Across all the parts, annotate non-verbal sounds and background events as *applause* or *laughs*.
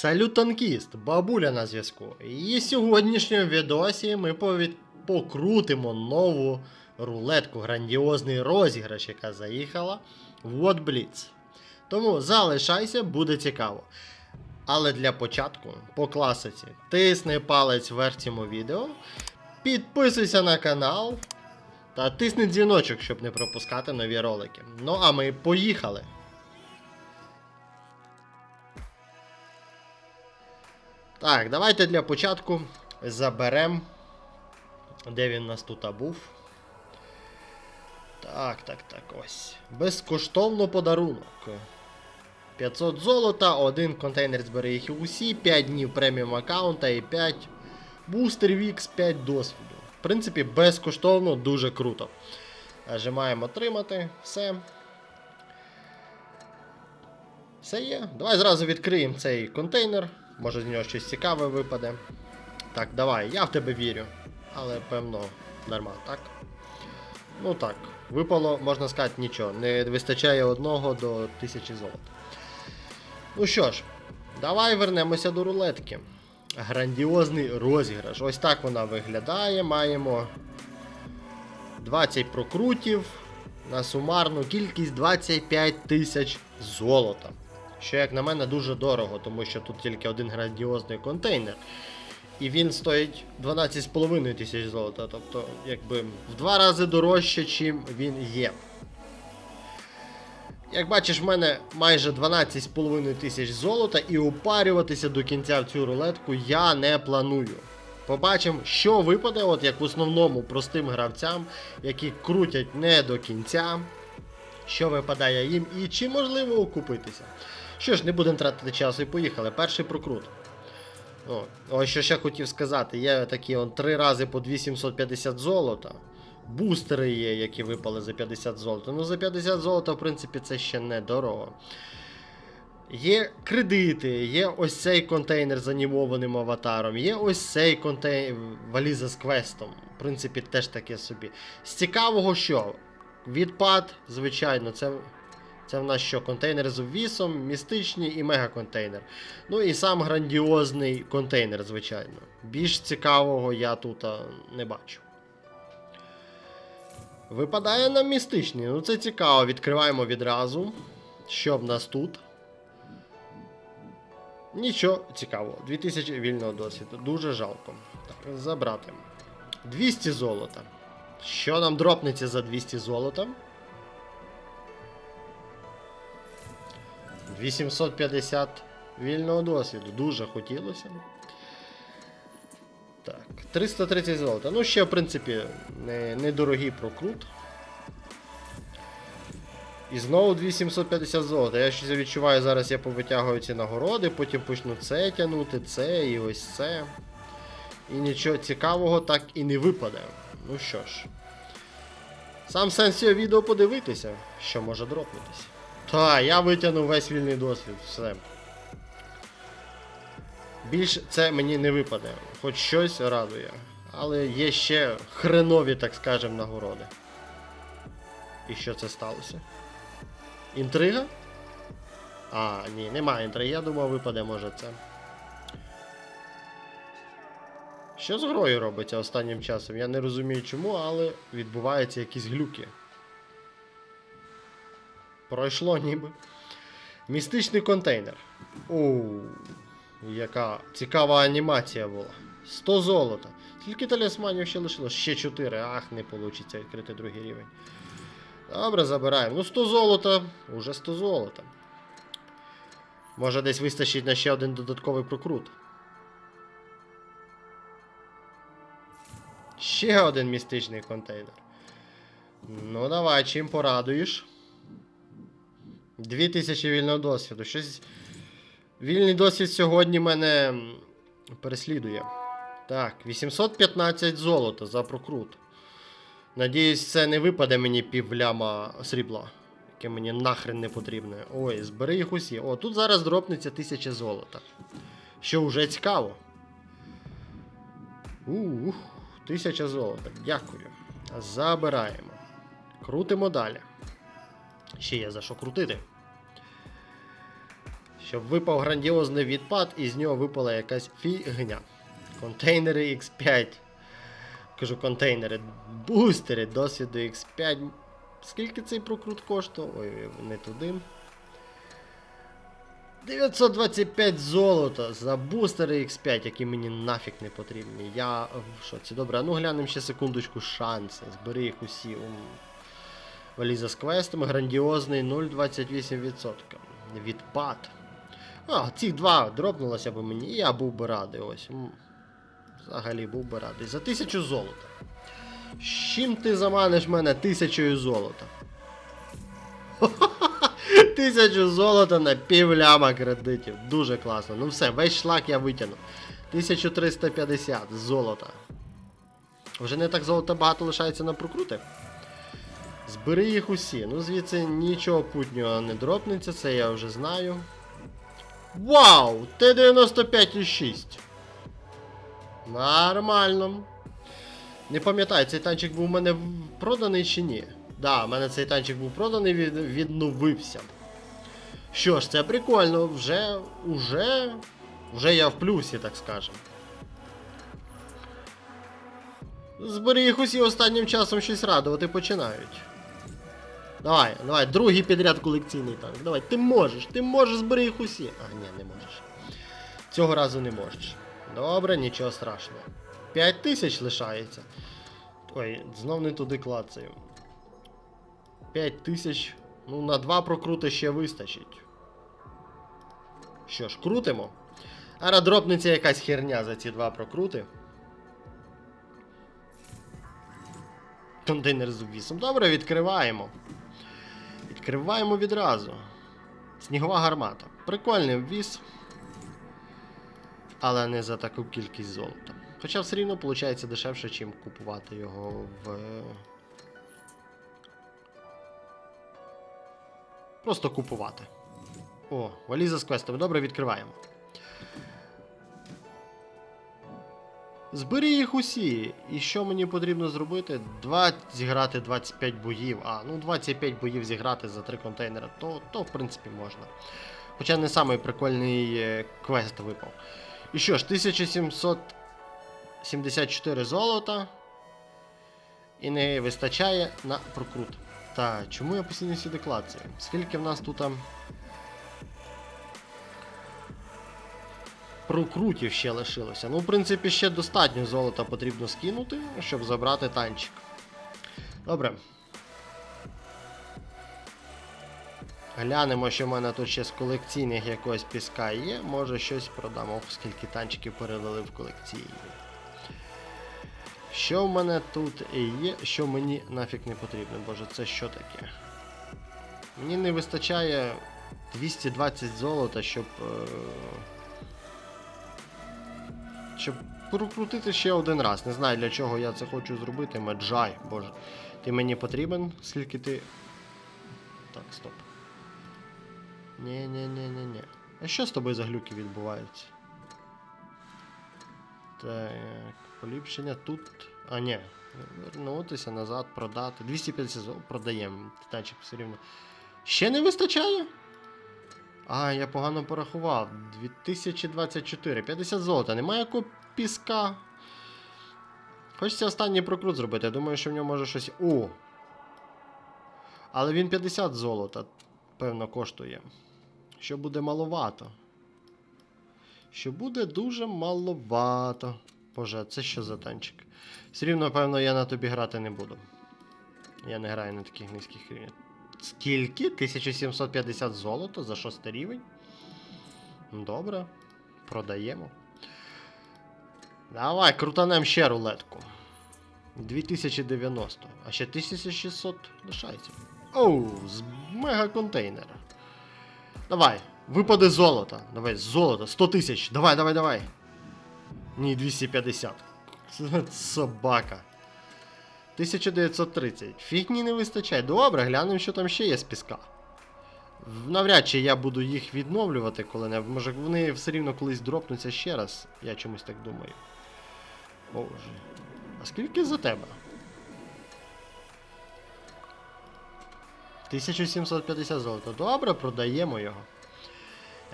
Салют танкіст, бабуля на зв'язку. І в сьогоднішньому відосі ми повід... покрутимо нову рулетку, грандіозний розіграш, яка заїхала в What Blitz. Тому залишайся, буде цікаво. Але для початку, по класиці, тисни палець вверх цьому відео, підписуйся на канал та тисни дзвіночок, щоб не пропускати нові ролики. Ну а ми поїхали! Так, давайте для початку заберемо. Де він у нас тут був? Так, так, так, ось. Безкоштовно подарунок. 500 золота, один контейнер збере їх усі, 5 днів преміум аккаунта і 5 бустерів X, 5 досвіду. В принципі, безкоштовно, дуже круто. Нажимаємо отримати, все. Все є. Давай зразу відкриємо цей контейнер. Може з нього щось цікаве випаде. Так, давай, я в тебе вірю. Але певно, дарма, так? Ну так, випало, можна сказати, нічого. Не вистачає одного до тисячі золота. Ну що ж, давай вернемося до рулетки. Грандіозний розіграш. Ось так вона виглядає. Маємо 20 прокрутів на сумарну кількість 25 тисяч золота. Що, як на мене, дуже дорого, тому що тут тільки один грандіозний контейнер. І він стоїть 12,5 тисяч золота. Тобто, якби в два рази дорожче, чим він є. Як бачиш, в мене майже 12,5 тисяч золота, і упарюватися до кінця в цю рулетку я не планую. Побачимо, що випаде, от як в основному простим гравцям, які крутять не до кінця, що випадає їм і чи можливо окупитися. Що ж, не будемо тратити часу і поїхали. Перший прокрут. О, ось що ще хотів сказати. Є такі он, три рази по 2750 золота. Бустери є, які випали за 50 золота. Ну, за 50 золота, в принципі, це ще не дорого. Є кредити, є ось цей контейнер з анімованим аватаром, є ось цей контейнер валіза з квестом. В принципі, теж таке собі. З цікавого, що? Відпад, звичайно, це. Це в нас що? Контейнер з обвісом, містичний і мегаконтейнер. Ну і сам грандіозний контейнер, звичайно. Більш цікавого я тут не бачу. Випадає нам містичний. Ну це цікаво. Відкриваємо відразу. Що в нас тут? Нічого цікавого. 2000 вільного досвіду. Дуже жалко. Так, забрати. 200 золота. Що нам дропнеться за 200 золота? 850 вільного досвіду. Дуже хотілося. Так, 330 золота. Ну, ще, в принципі, не, прокрут. І знову 2750 золота. Я щось відчуваю, зараз я повитягую ці нагороди, потім почну це тягнути, це і ось це. І нічого цікавого так і не випаде. Ну що ж. Сам сенс цього відео подивитися, що може дропнутися. Та, я витягнув весь вільний досвід, все. Більш це мені не випаде, хоч щось радує. Але є ще хренові, так скажем, нагороди. І що це сталося? Інтрига? А, ні, немає інтриги. Я думав, випаде, може це. Що з грою робиться останнім часом? Я не розумію чому, але відбуваються якісь глюки. Пройшло ніби. Містичний контейнер. Оу, яка цікава анімація була. 100 золота. Скільки талісманів ще лишилось? Ще 4. Ах, не вийде відкрити другий рівень. Добре, забираємо. Ну, 100 золота. Уже 100 золота. Може десь вистачить на ще один додатковий прокрут. Ще один містичний контейнер. Ну, давай, чим порадуєш? 2000 вільного досвіду. Щось. Вільний досвід сьогодні мене переслідує. Так, 815 золота за прокрут. Надіюсь, це не випаде мені півляма срібла, яке мені нахрен не потрібне. Ой, збери їх усі. О, тут зараз дропнеться 1000 золота. Що вже цікаво. Ух, 1000 золота. Дякую. Забираємо. Крутимо далі. Ще є за що крутити. Щоб випав грандіозний відпад, і з нього випала якась фігня. Контейнери X5. Кажу контейнери, бустери досвіду X5. Скільки цей прокрут коштував? Ой, не туди. 925 золота за бустери X5, які мені нафіг не потрібні. Я в шоці. Добре, ну глянемо ще секундочку шанси. Збери їх усі. Валіза з квестом, грандіозний 0,28%. Відпад. А, ці два дропнулося б мені, і я був би радий. Ось. Взагалі був би радий. За тисячу золота. З чим ти заманиш мене тисячою золота? *laughs* Тисячу золота на півляма кредитів. Дуже класно. Ну все, весь шлак я витягну. 1350 золота. Вже не так золота багато лишається на прокрути. Збери їх усі. Ну, звідси нічого путнього не дропнеться, це я вже знаю. Вау! Т-95,6. Нормально. Не пам'ятаю, цей танчик був у мене проданий чи ні? Да, у мене цей танчик був проданий, від, відновився. Що ж, це прикольно, вже. уже. Вже я в плюсі, так скажем. Збери їх усі останнім часом щось радувати починають. Давай, давай, другий підряд колекційний танк. Давай, ти можеш, ти можеш збери їх усі. А, ні, не можеш. Цього разу не можеш. Добре, нічого страшного. 5 тисяч лишається. Ой, знов не туди клацаю. 5 тисяч. Ну, на 2 прокрути ще вистачить. Що ж, крутимо. Ара дропнеться якась херня за ці два прокрути. Контейнер з обвісом. Добре, відкриваємо. Відкриваємо відразу. Снігова гармата. Прикольний обвіс. Але не за таку кількість золота. Хоча все рівно виходить дешевше, чим купувати його в. Просто купувати. О, валіза з квестами. Добре, відкриваємо. Збери їх усі. І що мені потрібно зробити? Два, зіграти 25 боїв. А, ну 25 боїв зіграти за 3 контейнери, то, то в принципі можна. Хоча не самий прикольний е, квест випав. І що ж, 1774 золота. І не вистачає на прокрут. Та, чому я постійно сюди клацаю? Скільки в нас тут Прокрутів ще лишилося. Ну, в принципі, ще достатньо золота потрібно скинути, щоб забрати танчик. Добре. Глянемо, що в мене тут ще з колекційних якогось піска є. Може щось продамо, Ох, скільки танчиків перелили в колекційні. Що в мене тут є, що мені нафіг не потрібно, боже, це що таке? Мені не вистачає 220 золота, щоб. Е... Щоб прокрутити ще один раз. Не знаю для чого я це хочу зробити. Меджай, боже. Ти мені потрібен, скільки ти. Так, стоп. ні ні ні ні ні А що з тобою за глюки відбуваються? Так, поліпшення тут. А, ні. Вернутися назад, продати. 250 зол продаємо. Титанчик все рівно. Ще не вистачає? А, я погано порахував. 2024. 50 золота. Немає якого піска. Хочеться останній прокрут зробити. Я думаю, що в ньому може щось. О! Але він 50 золота, певно, коштує. Що буде маловато. Що буде дуже маловато. Боже, це що за танчик? Все рівно, певно, я на тобі грати не буду. Я не граю на таких низьких рівнях. Скільки? 1750 золота за шостий рівень? Добре. Продаємо. Давай, крутанем ще рулетку. 2090. А ще 1600 лишається. Оу, з мега контейнера. Давай, випаде золото. Давай, золото, 100 тисяч. Давай, давай, давай. Ні, 250. Собака. 1930. Фігні не вистачає. Добре, глянемо, що там ще є з піска. Навряд чи я буду їх відновлювати коли-небудь. Може вони все рівно колись дропнуться ще раз. Я чомусь так думаю. Боже. А скільки за тебе? 1750 золота. Добре, продаємо його.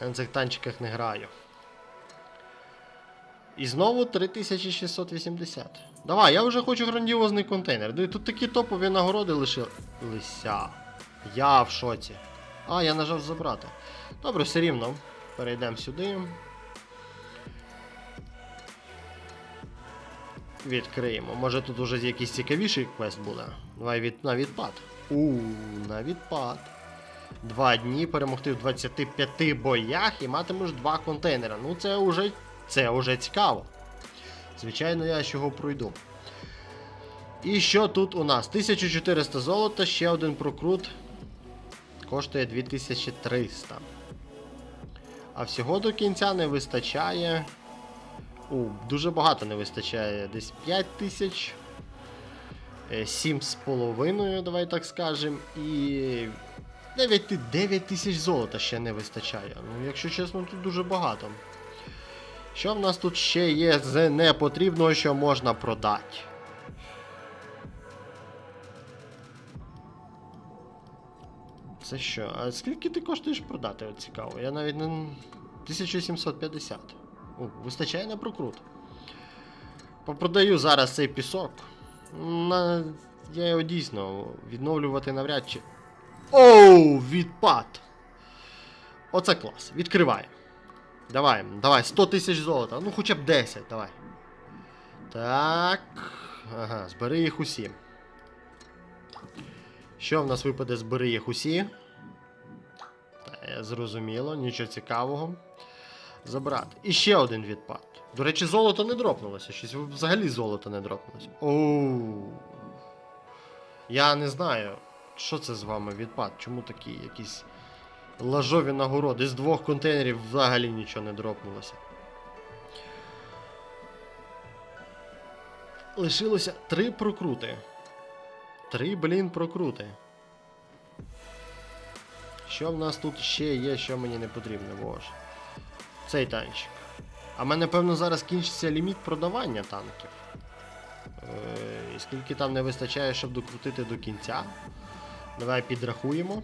Я на цих танчиках не граю. І знову 3680. Давай, я вже хочу грандіозний контейнер. Тут такі топові нагороди лишилися. Я в шоці. А, я нажав забрати. Добре, все рівно. Перейдемо сюди. Відкриємо. Може тут уже якийсь цікавіший квест буде. Давай від, на відпад. У, на відпад. Два дні перемогти в 25 боях і матимеш два контейнера. Ну це вже, це вже цікаво. Звичайно, я з його пройду. І що тут у нас? 1400 золота, ще один прокрут. Коштує 2300. А всього до кінця не вистачає. У, дуже багато не вистачає. Десь 5000. 7,5, давай так скажемо. І 9 тисяч золота ще не вистачає. Ну, якщо чесно, тут дуже багато. Що в нас тут ще є з непотрібного, що можна продати? Це що? А скільки ти коштуєш продати? От цікаво. Я навіть не. 1750. О, вистачає на прокрут. Попродаю зараз цей пісок. На... Я його дійсно відновлювати навряд чи. Оу, відпад! Оце клас. Відкривай. Давай, давай, 100 тисяч золота. Ну хоча б 10, давай. Так. Ага, збери їх усі. Що в нас випаде, збери їх усі? Та, зрозуміло, нічого цікавого. Забрати. І ще один відпад. До речі, золото не дропнулося. Щось взагалі золото не дропнулося. Оу. Я не знаю, що це з вами відпад. Чому такі якісь лажові нагороди? З двох контейнерів взагалі нічого не дропнулося. Лишилося три прокрути. Три, блін, прокрути. Що в нас тут ще є, що мені не потрібно, боже. Цей танчик. А в мене, певно, зараз кінчиться ліміт продавання танків. Е, і скільки там не вистачає, щоб докрутити до кінця. Давай підрахуємо.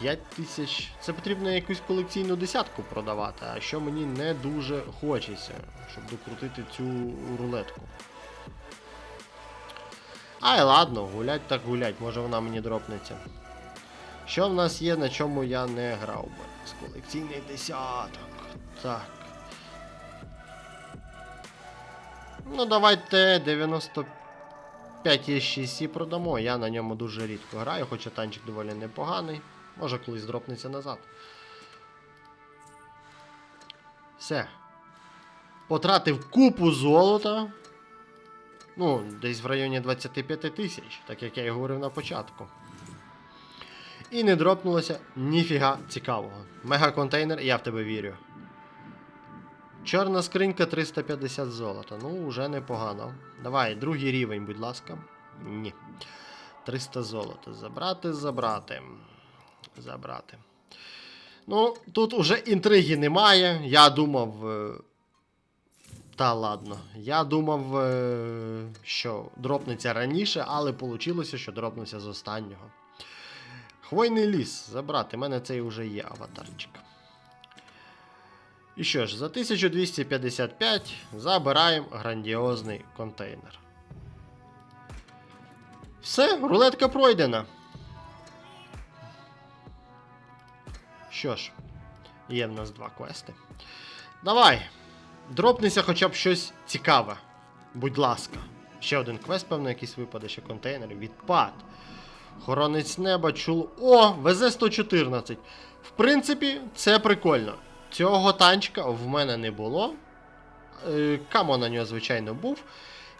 5 тисяч. Це потрібно якусь колекційну десятку продавати, а що мені не дуже хочеться, щоб докрутити цю рулетку. Ай, ладно, гулять так гулять, може вона мені дропнеться. Що в нас є, на чому я не грав би? З колекційний десяток. Так. Ну, давайте 95 SCC продамо. Я на ньому дуже рідко граю, хоча танчик доволі непоганий. Може колись дропнеться назад. Все. Потратив купу золота. Ну, десь в районі 25 тисяч, так як я і говорив на початку. І не дропнулося ніфіга цікавого. Мега-контейнер, я в тебе вірю. Чорна скринька 350 золота. Ну, вже непогано. Давай, другий рівень, будь ласка. Ні. 300 золота. Забрати, забрати. Забрати. Ну, тут уже інтриги немає. Я думав. е, Та ладно. Я думав, е, що дропнеться раніше, але вийшло, що дропнеться з останнього. Хвойний ліс. Забрати. У мене цей вже є аватарчик. І що ж, за 1255 забираємо грандіозний контейнер. Все, рулетка пройдена. Що ж, є в нас два квести. Давай. Дропнися хоча б щось цікаве. Будь ласка. Ще один квест, певно, якийсь випаде, ще контейнер. Відпад. Хоронець неба, чул. О, ВЗ-114. В принципі, це прикольно. Цього танчика в мене не було. Е, Камо на нього, звичайно, був.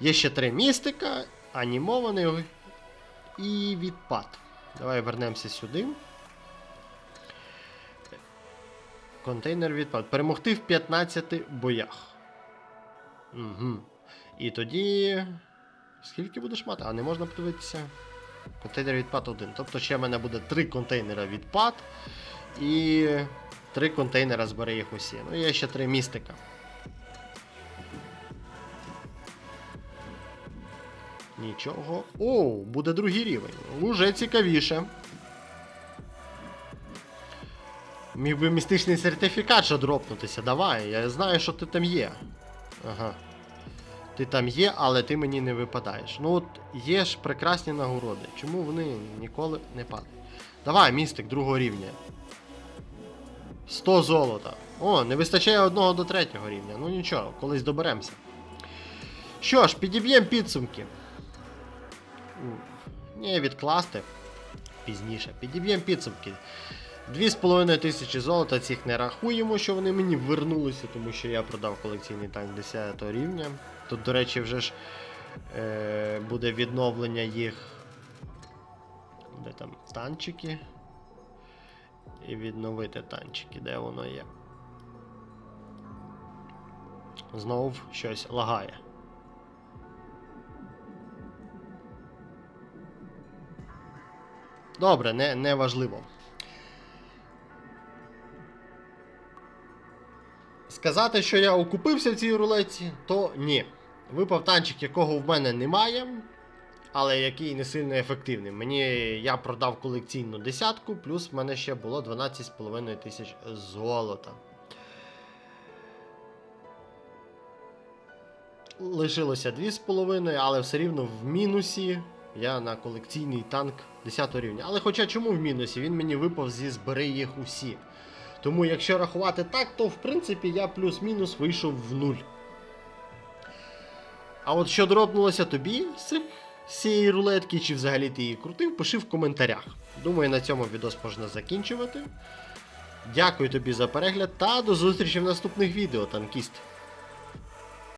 Є ще три містика, анімований і відпад. Давай вернемося сюди. Контейнер відпад. Перемогти в 15 боях. Угу. І тоді. Скільки будеш мати? А не можна подивитися. Контейнер відпад 1. Тобто ще в мене буде 3 контейнера відпад. І 3 контейнера збере їх усі. Ну, і є ще 3 містика. Нічого. О, буде другий рівень. Уже цікавіше. Міг би містичний сертифікат що дропнутися. Давай, я знаю, що ти там є. Ага. Ти там є, але ти мені не випадаєш. Ну от є ж прекрасні нагороди. Чому вони ніколи не падають? Давай, містик другого рівня. 100 золота. О, не вистачає одного до третього рівня. Ну нічого, колись доберемося. Що ж, підіб'ємо підсумки. Ні, відкласти пізніше. Підіб'ємо підсумки. 2,5 тисячі золота цих не рахуємо, що вони мені вернулися, тому що я продав колекційний танк 10 рівня. Тут, до речі, вже ж е, буде відновлення їх. Де там танчики. І відновити танчики, де воно є. Знову щось лагає. Добре, не, не важливо. Сказати, що я окупився в цій рулетці, то ні. Випав танчик, якого в мене немає, але який не сильно ефективний. Мені я продав колекційну десятку, плюс в мене ще було 12,5 тисяч золота. Лишилося 2,5, але все рівно в мінусі. Я на колекційний танк 10 рівня. Але хоча чому в мінусі? Він мені випав зі збери їх усі. Тому якщо рахувати так, то в принципі я плюс-мінус вийшов в нуль. А от що дропнулося тобі з цієї рулетки, чи взагалі ти її крутив, пиши в коментарях. Думаю, на цьому відос можна закінчувати. Дякую тобі за перегляд та до зустрічі в наступних відео, танкіст.